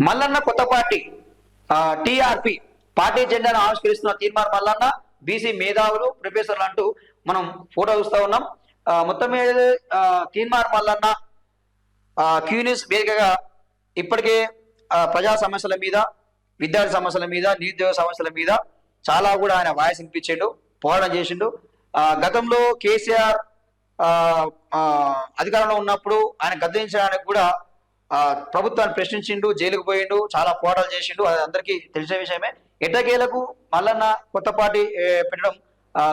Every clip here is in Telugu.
మల్లన్న కొత్త పార్టీ టిఆర్పి పార్టీ జెండాను ఆవిష్కరిస్తున్న తీర్మార్ మల్లన్న బీసీ మేధావులు ప్రొఫెసర్లు అంటూ మనం ఫోటో చూస్తూ ఉన్నాం. మొత్తం మీద ఆ, మల్లన్న క్యూనిస్ వేదికగా ఇప్పటికే ప్రజా సమస్యల మీద విద్యార్థి సమస్యల మీద నిరుద్యోగ సమస్యల మీద చాలా కూడా ఆయన వాయిస్ వినిపించిండు పోరాటం చేసిండు. గతంలో కేసీఆర్ అధికారంలో ఉన్నప్పుడు ఆయన గద్దించడానికి కూడా ప్రభుత్వాన్ని ప్రశ్నించిండు జైలుకు పోయిండు చాలా పోరాటాలు చేసిండు. అది అందరికీ తెలిసిన విషయమే. ఎట్టకేలకు మల్లన్న కొత్త పార్టీ పెట్టడం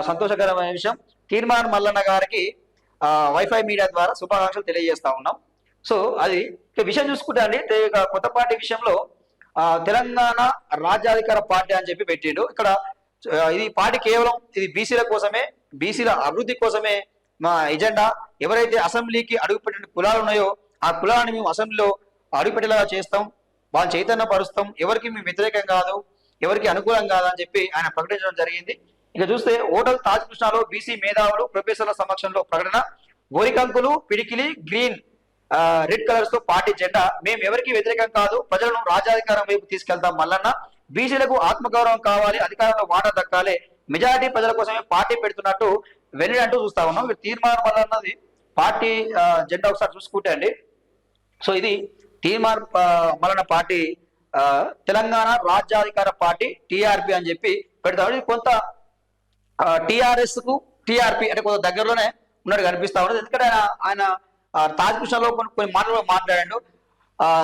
సంతోషకరమైన విషయం. తీర్మానం మల్లన్న గారికి వైఫై మీడియా ద్వారా శుభాకాంక్షలు తెలియజేస్తా ఉన్నాం. సో అది విషయం చూసుకుంటే అండి కొత్త పార్టీ విషయంలో తెలంగాణ రాజ్యాధికార పార్టీ అని చెప్పి పెట్టిండు. ఇక్కడ ఇది పార్టీ కేవలం ఇది బీసీల కోసమే బీసీల అభివృద్ధి కోసమే మా ఎజెండా. ఎవరైతే అసెంబ్లీకి అడుగుపెట్టిన కులాలు ఉన్నాయో ఆ కులాన్ని మేము అసెంబ్లీలో అడుగుపెట్టేలా చేస్తాం వాళ్ళు చైతన్య పరుస్తాం ఎవరికి మేము వ్యతిరేకం కాదు ఎవరికి అనుకూలం కాదు అని చెప్పి ఆయన ప్రకటించడం జరిగింది. ఇక చూస్తే ఓటల్ తాజ్ కృష్ణాలో బీసీ మేధావులు ప్రొఫెసర్ల సమక్షంలో ప్రకటన గోరికంకులు పిడికిలి గ్రీన్ రెడ్ కలర్స్తో పార్టీ జెండా మేము ఎవరికి వ్యతిరేకం కాదు ప్రజలను రాజ్యాధికారం వైపు తీసుకెళ్తాం మల్లన్న బీసీలకు ఆత్మగౌరవం కావాలి అధికారంలో వాటా దక్కాలి మెజారిటీ ప్రజల కోసమే పార్టీ పెడుతున్నట్టు వెన్నడి అంటూ చూస్తా ఉన్నాం. తీర్మానం తీర్మానం మల్లన్నది పార్టీ జెండా ఒకసారి చూసుకుంటే అండి. సో ఇది తీర్మార్ మలన పార్టీ తెలంగాణ రాజ్యాధికార పార్టీ టిఆర్పి అని చెప్పి పెడతాడు ఇది కొంత టిఆర్ఎస్కు టీఆర్పి అంటే కొంత దగ్గరలోనే ఉన్నట్టు కనిపిస్తా ఉండదు ఎందుకంటే ఆయన ఆయన ఆ, కొన్ని కొన్ని మాటలు మాట్లాడాడు.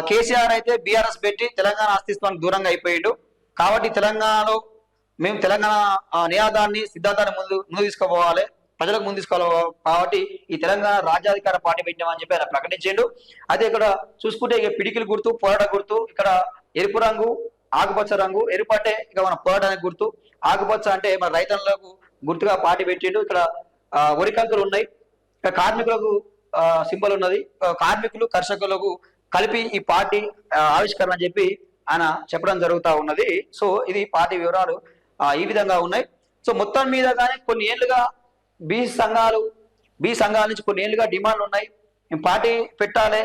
కేసీఆర్ అయితే బీఆర్ఎస్ పెట్టి తెలంగాణ అస్తిత్వానికి దూరంగా అయిపోయాడు. కాబట్టి తెలంగాణలో మేము తెలంగాణ ఆ, నినాదాన్ని సిద్ధాంతాన్ని ముందు ముందు తీసుకుపోవాలి. ప్రజలకు ముందు తీసుకోవాలి. కాబట్టి ఈ తెలంగాణ రాజ్యాధికార పార్టీ పెట్టామని చెప్పి ఆయన ప్రకటించాడు. అయితే ఇక్కడ చూసుకుంటే ఇక పిడికిలు గుర్తు పోరాట గుర్తు ఇక్కడ ఎరుపు రంగు ఆకుపచ్చ రంగు ఎరుపు అంటే ఇక మన పోరాటానికి గుర్తు. ఆకుపచ్చ అంటే మన రైతులకు గుర్తుగా పార్టీ పెట్టిండు. ఇక్కడ ఆ, ఉన్నాయి. ఇక్కడ కార్మికులకు సింబల్ ఉన్నది. కార్మికులు కర్షకులకు కలిపి ఈ పార్టీ ఆవిష్కరణ అని చెప్పి ఆయన చెప్పడం జరుగుతా ఉన్నది. సో ఇది పార్టీ వివరాలు ఈ విధంగా ఉన్నాయి. సో మొత్తం మీద కానీ కొన్ని ఏళ్ళుగా బి సంఘాలు బి సంఘాల నుంచి కొన్ని ఏళ్ళుగా డిమాండ్లు ఉన్నాయి. మేము పార్టీ పెట్టాలి.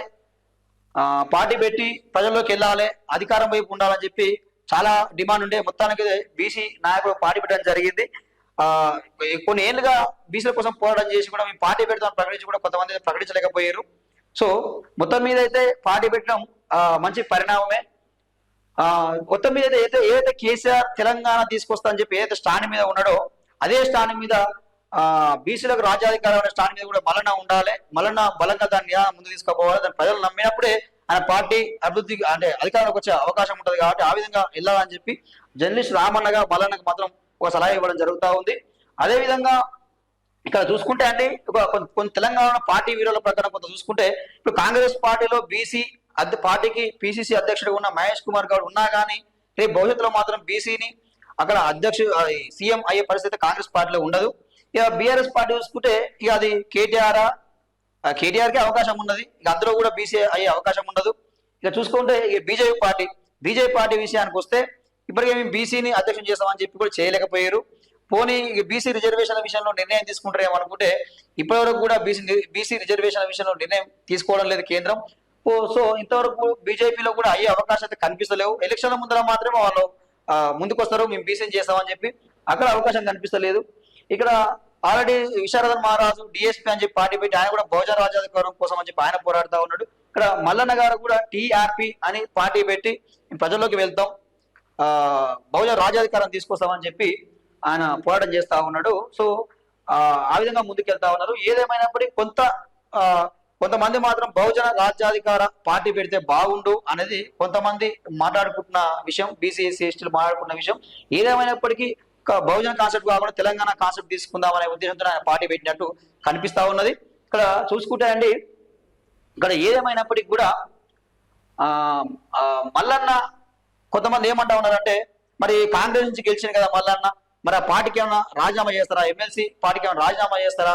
పార్టీ పెట్టి ప్రజల్లోకి వెళ్ళాలి. అధికారం వైపు ఉండాలని చెప్పి చాలా డిమాండ్ ఉండే. మొత్తానికి బీసీ నాయకుడు పార్టీ పెట్టడం జరిగింది. కొన్ని ఏళ్ళుగా బీసీల కోసం పోరాటం చేసి కూడా మేము పార్టీ పెడతాం ప్రకటించి కూడా కొంతమంది అయితే ప్రకటించలేకపోయారు. సో మొత్తం మీద అయితే పార్టీ పెట్టడం మంచి పరిణామమే. మొత్తం మీద అయితే ఏదైతే కేసీఆర్ తెలంగాణ తీసుకొస్తా అని చెప్పి ఏదైతే స్టాండ్ మీద ఉన్నాడో అదే స్టాండ్ మీద ఆ బీసీలకు రాజ్యాధికారం అనే స్టాండ్ మీద కూడా మలన ఉండాలి. మలన బలంగా దాన్ని ఎలా ముందు తీసుకుపోవాలి. దాన్ని ప్రజలు నమ్మినప్పుడే ఆయన పార్టీ అభివృద్ధి అంటే అధికారంలోకి వచ్చే అవకాశం ఉంటుంది కాబట్టి ఆ విధంగా వెళ్ళాలని చెప్పి జర్నలిస్ట్ రామన్నగా మలన్నకు మాత్రం ఒక సలహా ఇవ్వడం జరుగుతూ ఉంది. అదే విధంగా ఇక్కడ చూసుకుంటే అండి ఒక కొంత- తెలంగాణ పార్టీ వీరుల ప్రకారం కొంత చూసుకుంటే ఇప్పుడు కాంగ్రెస్ పార్టీలో బీసీ అద్దె పార్టీకి పిసిసి అధ్యక్షుడు ఉన్న మహేష్ కుమార్ గౌడ్ ఉన్నా కానీ రేపు భవిష్యత్తులో మాత్రం బీసీని అక్కడ అధ్యక్షుడు సీఎం అయ్యే పరిస్థితి కాంగ్రెస్ పార్టీలో ఉండదు. ఇక బీఆర్ఎస్ పార్టీ చూసుకుంటే ఇక అది కేటీఆర్ కేటీఆర్కి అవకాశం ఉన్నది. ఇక అందులో కూడా బీసీ అయ్యే అవకాశం ఉండదు. ఇక చూసుకుంటే ఇక బీజేపీ పార్టీ బీజేపీ పార్టీ విషయానికి వస్తే ఇప్పటికే మేము బీసీని అధ్యక్షం చేస్తామని చెప్పి కూడా చేయలేకపోయారు. పోనీ ఇక బీసీ రిజర్వేషన్ల విషయంలో నిర్ణయం తీసుకుంటారేమో అనుకుంటే ఇప్పటివరకు కూడా బీసీ బీసీ రిజర్వేషన్ల విషయంలో నిర్ణయం తీసుకోవడం లేదు కేంద్రం. ఓ సో ఇంతవరకు బీజేపీలో కూడా అయ్యే అవకాశం అయితే కనిపిస్తలేవు. ఎలక్షన్ల ముందర మాత్రమే వాళ్ళు ముందుకొస్తారు. ముందుకు వస్తారు మేము బీసీని చేస్తామని చెప్పి అక్కడ అవకాశం కనిపిస్తలేదు. ఇక్కడ ఆల్రెడీ విశారదన్ మహారాజు డిఎస్పీ అని చెప్పి పార్టీ పెట్టి ఆయన కూడా బహుజన రాజ్యాధికారం కోసం అని చెప్పి ఆయన పోరాడుతూ ఉన్నాడు. ఇక్కడ మల్లన్న గారు కూడా టీఆర్పీ అని పార్టీ పెట్టి ప్రజల్లోకి వెళ్తాం. ఆ బహుజన రాజ్యాధికారం తీసుకొస్తామని చెప్పి ఆయన పోరాటం చేస్తా ఉన్నాడు. సో ఆ విధంగా ముందుకెళ్తా ఉన్నారు. ఏదేమైనప్పటికీ కొంత కొంతమంది మాత్రం బహుజన రాజ్యాధికార పార్టీ పెడితే బాగుండు అనేది కొంతమంది మాట్లాడుకుంటున్న విషయం బీసీ ఎస్సీ ఎస్టీలు మాట్లాడుకున్న విషయం. ఏదేమైనప్పటికీ బహుజన కాన్సెప్ట్ కాకుండా తెలంగాణ కాన్సెప్ట్ తీసుకుందాం అనే ఉద్దేశంతో ఆయన పార్టీ పెట్టినట్టు కనిపిస్తా ఉన్నది. ఇక్కడ చూసుకుంటే అండి ఇక్కడ ఏదేమైనప్పటికీ కూడా మల్లన్న కొంతమంది ఏమంటా ఉన్నారంటే మరి కాంగ్రెస్ నుంచి గెలిచింది కదా మల్లన్న మరి ఆ పార్టీకి ఏమైనా రాజీనామా చేస్తారా? ఎమ్మెల్సీ పార్టీకి ఏమైనా రాజీనామా చేస్తారా?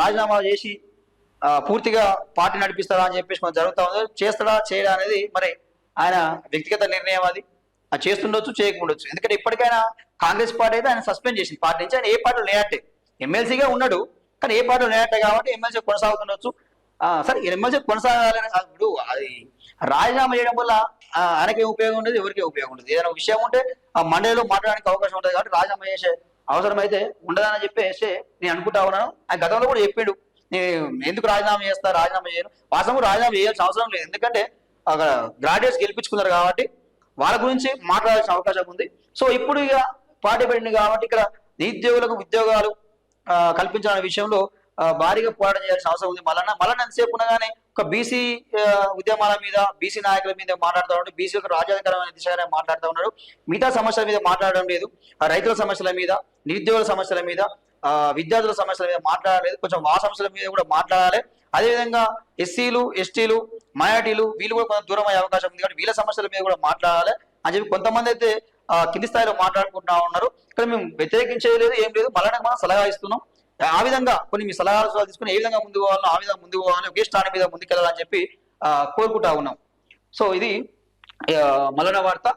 రాజీనామా చేసి పూర్తిగా పార్టీ నడిపిస్తారా అని చెప్పేసి మనం జరుగుతూ ఉంది చేస్తాడా చేయడా అనేది మరి ఆయన వ్యక్తిగత నిర్ణయం అది. అది చేస్తుండొచ్చు చేయకుండొచ్చు. ఎందుకంటే ఇప్పటికైనా కాంగ్రెస్ పార్టీ అయితే ఆయన సస్పెండ్ చేసింది. పార్టీ నుంచి ఆయన ఏ పార్టీలో లేనట్టే. ఎమ్మెల్సీగా ఉన్నాడు కానీ ఏ పార్టీలో లేనట్టే కాబట్టి ఎమ్మెల్సీ కొనసాగుతుండొచ్చు. సరే ఎమ్మెల్సీ కొనసాగాలని ఇప్పుడు అది రాజీనామా చేయడం వల్ల ఆయనకే ఆయనకి ఉపయోగం ఉండదు ఎవరికి ఉపయోగం ఉండదు. ఏదైనా విషయం ఉంటే ఆ మండలిలో మాట్లాడడానికి అవకాశం ఉంటుంది కాబట్టి రాజీనామా చేసే అవసరం అయితే ఉండదని చెప్పేసి నేను అనుకుంటా ఉన్నాను. ఆయన గతంలో కూడా చెప్పిండు. నేను ఎందుకు రాజీనామా చేస్తా రాజీనామా చేయను? వాస్తవం రాజీనామా చేయాల్సిన అవసరం లేదు. ఎందుకంటే అక్కడ గ్రాడ్యుయేట్స్ గెలిపించుకున్నారు కాబట్టి వాళ్ళ గురించి మాట్లాడాల్సిన అవకాశం ఉంది. సో ఇప్పుడు ఇక పార్టీ కాబట్టి ఇక్కడ నిరుద్యోగులకు ఉద్యోగాలు కల్పించాలనే విషయంలో భారీగా పోరాటం చేయాల్సిన అవసరం ఉంది. మళ్ళా మళ్ళీ ఎంతసేపు ఉండగానే ఒక బీసీ ఉద్యమాల మీద బీసీ నాయకుల మీద మాట్లాడుతూ ఉన్నాడు. బీసీలకు రాజ్యాధికారమైన దిశగానే మాట్లాడుతూ ఉన్నాడు. మిగతా సమస్యల మీద మాట్లాడడం లేదు. రైతుల సమస్యల మీద నిరుద్యోగుల సమస్యల మీద విద్యార్థుల సమస్యల మీద మాట్లాడలేదు. కొంచెం ఆ సమస్యల మీద కూడా మాట్లాడాలి. అదేవిధంగా ఎస్సీలు ఎస్టీలు మైనార్టీలు వీళ్ళు కూడా కొంత దూరం అయ్యే అవకాశం ఉంది కాబట్టి వీళ్ళ సమస్యల మీద కూడా మాట్లాడాలి అని చెప్పి కొంతమంది అయితే కింది స్థాయిలో మాట్లాడుకుంటా ఉన్నారు. ఇక్కడ మేము వ్యతిరేకించలేదు ఏం లేదు. మళ్ళీ మనం సలహా ఇస్తున్నాం. ఆ విధంగా కొన్ని మీ సలహాలు సలహాలు తీసుకుని ఏ విధంగా ముందుకు పోవాలో ఆ విధంగా ముందుకు పోవాలని ఒకే స్థానం మీద ముందుకెళ్ళాలని చెప్పి కోరుకుంటా ఉన్నాం. సో ఇది మల్లన వార్త.